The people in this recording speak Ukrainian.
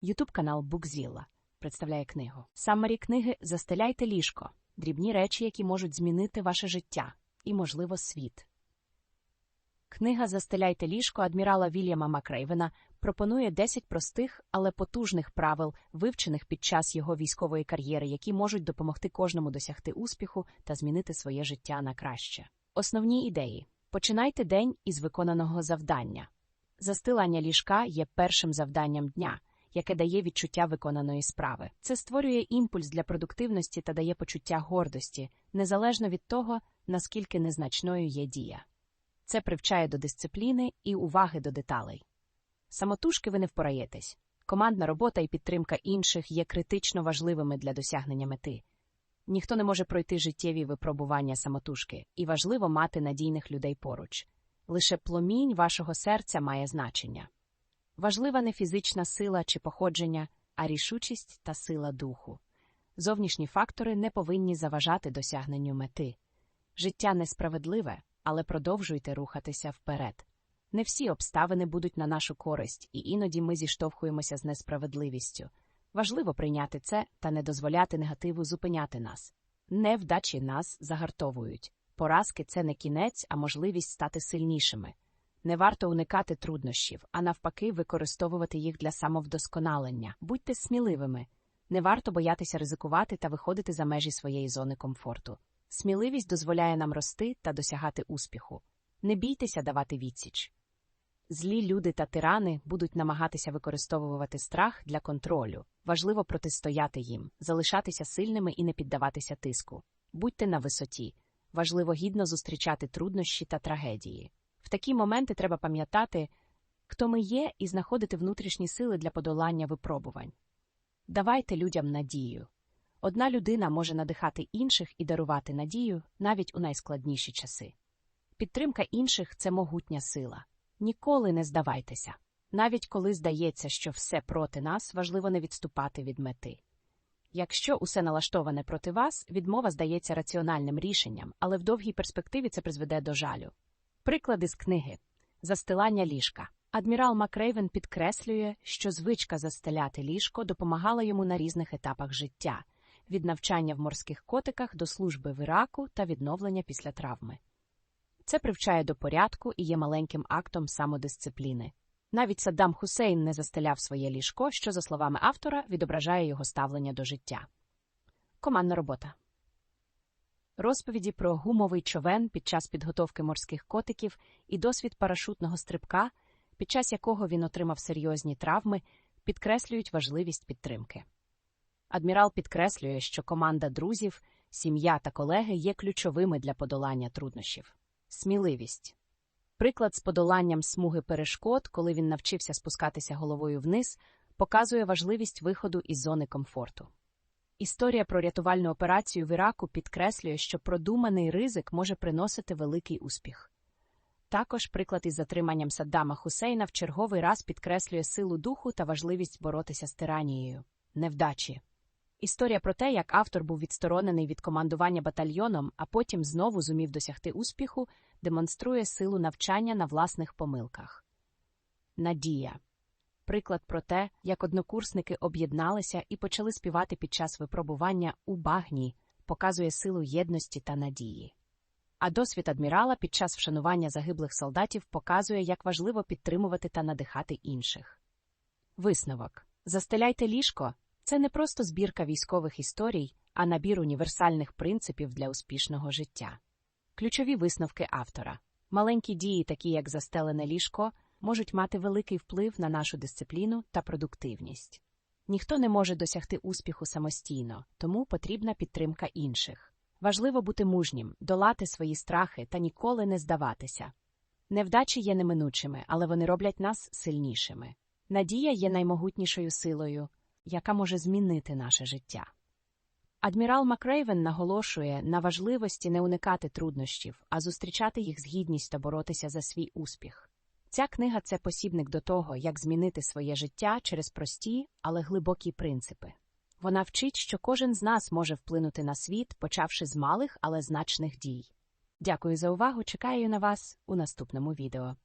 Ютуб канал Букзілла представляє книгу. Саммарі книги Застеляйте ліжко. Дрібні речі, які можуть змінити ваше життя і, можливо, світ. Книга Застеляйте ліжко адмірала Вільяма Макрейвена пропонує 10 простих, але потужних правил, вивчених під час його військової кар'єри, які можуть допомогти кожному досягти успіху та змінити своє життя на краще. Основні ідеї: починайте день із виконаного завдання. Застилання ліжка є першим завданням дня, яке дає відчуття виконаної справи. Це створює імпульс для продуктивності та дає почуття гордості, незалежно від того, наскільки незначною є дія. Це привчає до дисципліни і уваги до деталей. Самотужки ви не впораєтесь. Командна робота і підтримка інших є критично важливими для досягнення мети. Ніхто не може пройти життєві випробування самотужки, і важливо мати надійних людей поруч. Лише пломінь вашого серця має значення. Важлива не фізична сила чи походження, а рішучість та сила духу. Зовнішні фактори не повинні заважати досягненню мети. Життя несправедливе, але продовжуйте рухатися вперед. Не всі обставини будуть на нашу користь, і іноді ми зіштовхуємося з несправедливістю. Важливо прийняти це та не дозволяти негативу зупиняти нас. Невдачі нас загартовують. Поразки це не кінець, а можливість стати сильнішими. Не варто уникати труднощів, а навпаки, використовувати їх для самовдосконалення. Будьте сміливими. Не варто боятися ризикувати та виходити за межі своєї зони комфорту. Сміливість дозволяє нам рости та досягати успіху. Не бійтеся давати відсіч. Злі люди та тирани будуть намагатися використовувати страх для контролю. Важливо протистояти їм, залишатися сильними і не піддаватися тиску. Будьте на висоті. Важливо гідно зустрічати труднощі та трагедії. В такі моменти треба пам'ятати, хто ми є, і знаходити внутрішні сили для подолання випробувань. Давайте людям надію. Одна людина може надихати інших і дарувати надію навіть у найскладніші часи. Підтримка інших це могутня сила. Ніколи не здавайтеся. Навіть коли здається, що все проти нас, важливо не відступати від мети. Якщо усе налаштоване проти вас, відмова здається раціональним рішенням, але в довгій перспективі це призведе до жалю. Приклади з книги Застилання ліжка. Адмірал Макрейвен підкреслює, що звичка застеляти ліжко допомагала йому на різних етапах життя від навчання в морських котиках до служби в Іраку та відновлення після травми. Це привчає до порядку і є маленьким актом самодисципліни. Навіть Саддам Хусейн не застеляв своє ліжко, що, за словами автора, відображає його ставлення до життя. Командна робота. Розповіді про гумовий човен під час підготовки морських котиків і досвід парашутного стрибка, під час якого він отримав серйозні травми, підкреслюють важливість підтримки. Адмірал підкреслює, що команда друзів, сім'я та колеги є ключовими для подолання труднощів. Сміливість. Приклад з подоланням смуги перешкод, коли він навчився спускатися головою вниз, показує важливість виходу із зони комфорту. Історія про рятувальну операцію в Іраку підкреслює, що продуманий ризик може приносити великий успіх. Також приклад із затриманням Саддама Хусейна в черговий раз підкреслює силу духу та важливість боротися з тиранією, невдачі. Історія про те, як автор був відсторонений від командування батальйоном, а потім знову зумів досягти успіху, демонструє силу навчання на власних помилках. Надія приклад про те, як однокурсники об'єдналися і почали співати під час випробування у багні, показує силу єдності та надії. А досвід адмірала під час вшанування загиблих солдатів показує, як важливо підтримувати та надихати інших. Висновок застеляйте ліжко це не просто збірка військових історій, а набір універсальних принципів для успішного життя. Ключові висновки автора маленькі дії, такі як застелене ліжко, можуть мати великий вплив на нашу дисципліну та продуктивність. Ніхто не може досягти успіху самостійно, тому потрібна підтримка інших. Важливо бути мужнім, долати свої страхи та ніколи не здаватися. Невдачі є неминучими, але вони роблять нас сильнішими. Надія є наймогутнішою силою, яка може змінити наше життя. Адмірал Макрейвен наголошує на важливості не уникати труднощів, а зустрічати їх з гідністю та боротися за свій успіх. Ця книга це посібник до того, як змінити своє життя через прості, але глибокі принципи. Вона вчить, що кожен з нас може вплинути на світ, почавши з малих, але значних дій. Дякую за увагу. Чекаю на вас у наступному відео.